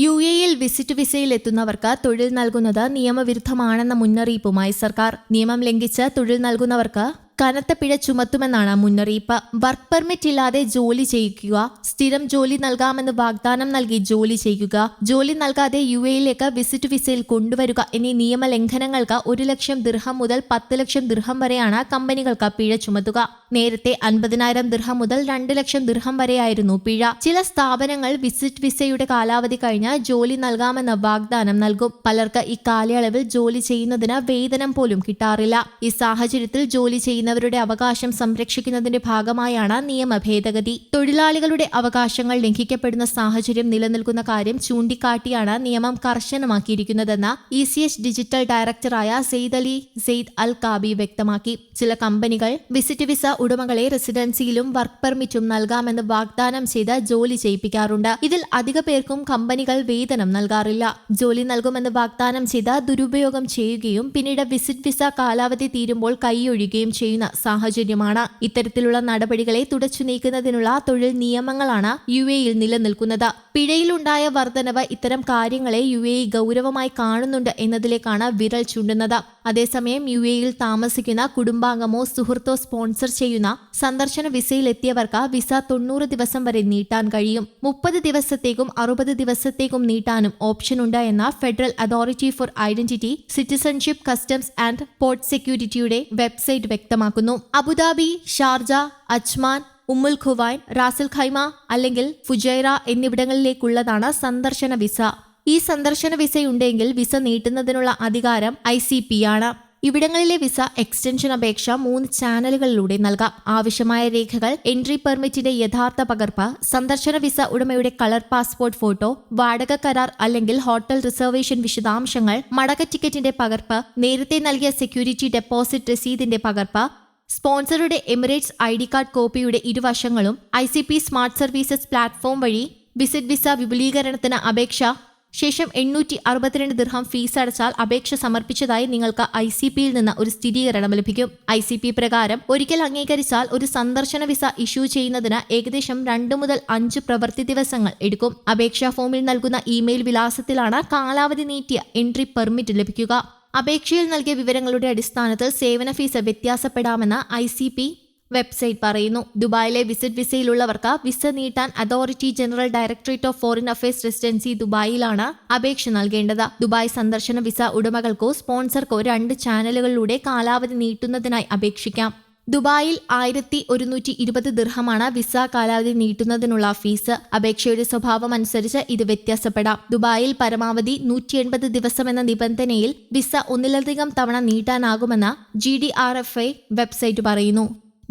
U എയിൽ visit വിസയിൽ എത്തുന്നവർക്ക് തൊഴിൽ നൽകുന്നത് നിയമവിരുദ്ധമാണെന്ന മുന്നറിയിപ്പുമായി സർക്കാർ. നിയമം ലംഘിച്ച് തൊഴിൽ നൽകുന്നവർക്ക് കനത്ത പിഴ ചുമത്തുമെന്നാണ് മുന്നറിയിപ്പ്. വർക്ക് പെർമിറ്റ് ഇല്ലാതെ ജോലി ചെയ്യിക്കുക സ്ഥിരം ജോലി നൽകാമെന്ന് വാഗ്ദാനം നൽകി ജോലി ചെയ്യുക ജോലി നൽകാതെ യു എയിലേക്ക് വിസിറ്റ് വിസയിൽ കൊണ്ടുവരിക എന്നീ നിയമലംഘനങ്ങൾക്ക് ഒരു ലക്ഷം ദിർഹം മുതൽ പത്ത് ലക്ഷം ദിർഹം വരെയാണ് കമ്പനികൾക്ക് പിഴ ചുമത്തുക. നേരത്തെ അൻപതിനായിരം ദിർഹം മുതൽ രണ്ട് ലക്ഷം ദിർഹം വരെയായിരുന്നു പിഴ. ചില സ്ഥാപനങ്ങൾ വിസിറ്റ് വിസയുടെ കാലാവധി കഴിഞ്ഞാൽ ജോലി നൽകാമെന്ന വാഗ്ദാനം നൽകും. പലർക്ക് ഈ കാലയളവിൽ ജോലി ചെയ്യുന്നതിന് വേതനം പോലും കിട്ടാറില്ല. ഈ സാഹചര്യത്തിൽ ജോലി ചെയ്യുന്നവരുടെ അവകാശം സംരക്ഷിക്കുന്നതിന്റെ ഭാഗമായാണ് നിയമ ഭേദഗതി. തൊഴിലാളികളുടെ അവകാശങ്ങൾ ലംഘിക്കപ്പെടുന്ന സാഹചര്യം നിലനിൽക്കുന്ന കാര്യം ചൂണ്ടിക്കാട്ടിയാണ് നിയമം കർശനമാക്കിയിരിക്കുന്നതെന്ന് ഇ സി എച്ച് ഡിജിറ്റൽ ഡയറക്ടറായ Saeed Ali Saeed Al Kaabi വ്യക്തമാക്കി. ചില കമ്പനികൾ വിസിറ്റ് വിസ ഉടമകളെ റെസിഡൻസിയിലും വർക്ക് പെർമിറ്റും നൽകാമെന്ന് വാഗ്ദാനം ചെയ്ത് ജോലി ചെയ്യിപ്പിക്കാറുണ്ട്. ഇതിൽ അധിക പേർക്കും കമ്പനികൾ വേതനം നൽകാറില്ല. ജോലി നൽകുമെന്ന് വാഗ്ദാനം ചെയ്ത് ദുരുപയോഗം ചെയ്യുകയും പിന്നീട് വിസിറ്റ് വിസ കാലാവധി തീരുമ്പോൾ കൈയൊഴിയുകയും ചെയ്യുന്ന സാഹചര്യമാണ്. ഇത്തരത്തിലുള്ള നടപടികളെ തുടച്ചു നീക്കുന്നതിനുള്ള തൊഴിൽ നിയമങ്ങളാണ് യു എയിൽ നിലനിൽക്കുന്നത്. പിഴയിലുണ്ടായ വർധനവ് ഇത്തരം കാര്യങ്ങളെ യു എ ഗൗരവമായി കാണുന്നുണ്ട് എന്നതിലേക്കാണ് വിരൽ ചൂണ്ടുന്നത്. അതേസമയം യു എയിൽ താമസിക്കുന്ന കുടുംബാംഗമോ സുഹൃത്തോ സ്പോൺസർ ചെയ്യുന്ന സന്ദർശന വിസയിലെത്തിയവർക്ക് വിസ തൊണ്ണൂറ് ദിവസം വരെ നീട്ടാൻ കഴിയും. മുപ്പത് ദിവസത്തേക്കും അറുപത് ദിവസത്തേക്കും നീട്ടാനും ഓപ്ഷൻ ഉണ്ട് എന്ന federal authority for identity citizenship customs and port സെക്യൂരിറ്റിയുടെ website വ്യക്തമാക്കുന്നു. Abu Dhabi Sharjah Ajman Umm al Quwain Ras al Khaimah അല്ലെങ്കിൽ ഫുജൈറ എന്നിവിടങ്ങളിലേക്കുള്ളതാണ് സന്ദർശന വിസ. ഈ സന്ദർശന വിസയുണ്ടെങ്കിൽ വിസ നീട്ടുന്നതിനുള്ള അധികാരം ഐ സി പി ആണ്. ഇവിടങ്ങളിലെ വിസ എക്സ്റ്റൻഷൻ അപേക്ഷ മൂന്ന് ചാനലുകളിലൂടെ നൽകാം. ആവശ്യമായ രേഖകൾ എൻട്രി പെർമിറ്റിന്റെ യഥാർത്ഥ പകർപ്പ് സന്ദർശന വിസ ഉടമയുടെ കളർ പാസ്പോർട്ട് ഫോട്ടോ വാടക കരാർ അല്ലെങ്കിൽ ഹോട്ടൽ റിസർവേഷൻ വിശദാംശങ്ങൾ മടക്ക ടിക്കറ്റിന്റെ പകർപ്പ് നേരത്തെ നൽകിയ സെക്യൂരിറ്റി ഡെപ്പോസിറ്റ് രസീതിന്റെ പകർപ്പ് സ്പോൺസറുടെ എമിറേറ്റ്സ് ഐ ഡി കാർഡ് കോപ്പിയുടെ ഇരുവശങ്ങളും I C P smart services platform വഴി വിസിറ്റ് വിസ വിപുലീകരണത്തിന് അപേക്ഷ ശേഷം എണ്ണൂറ്റി അറുപത്തിരണ്ട് ദിർഹം ഫീസ് അടച്ചാൽ അപേക്ഷ സമർപ്പിച്ചതായി നിങ്ങൾക്ക് ഐ സി പിയിൽ നിന്ന് ഒരു സ്ഥിരീകരണം ലഭിക്കും. ഐ സി പി പ്രകാരം ഒരിക്കൽ അംഗീകരിച്ചാൽ ഒരു സന്ദർശന വിസ ഇഷ്യൂ ചെയ്യുന്നതിന് ഏകദേശം രണ്ട് മുതൽ അഞ്ച് പ്രവൃത്തി ദിവസങ്ങൾ എടുക്കും. അപേക്ഷാ ഫോമിൽ നൽകുന്ന ഇമെയിൽ വിലാസത്തിലാണ് കാലാവധി നീട്ടിയ എൻട്രി പെർമിറ്റ് ലഭിക്കുക. അപേക്ഷയിൽ നൽകിയ വിവരങ്ങളുടെ അടിസ്ഥാനത്തിൽ സേവന ഫീസ് വ്യത്യാസപ്പെടാമെന്ന് ഐ വെബ്സൈറ്റ് പറയുന്നു. ദുബായിലെ വിസിറ്റ് വിസയിലുള്ളവർക്ക് വിസ നീട്ടാൻ authority general directorate of foreign affairs residency ദുബായിലാണ് അപേക്ഷ നൽകേണ്ടത്. ദുബായ് സന്ദർശന വിസ ഉടമകൾക്കോ സ്പോൺസർക്കോ രണ്ട് ചാനലുകളിലൂടെ കാലാവധി നീട്ടുന്നതിനായി അപേക്ഷിക്കാം. ദുബായിൽ ആയിരത്തി ഒരുന്നൂറ്റി ഇരുപത് ദിർഹമാണ് വിസ കാലാവധി നീട്ടുന്നതിനുള്ള ഫീസ്. അപേക്ഷയുടെ സ്വഭാവം അനുസരിച്ച് ഇത് വ്യത്യാസപ്പെടാം. ദുബായിൽ പരമാവധി നൂറ്റി എൺപത് ദിവസമെന്ന നിബന്ധനയിൽ വിസ ഒന്നിലധികം തവണ നീട്ടാനാകുമെന്ന് G D R F I website പറയുന്നു.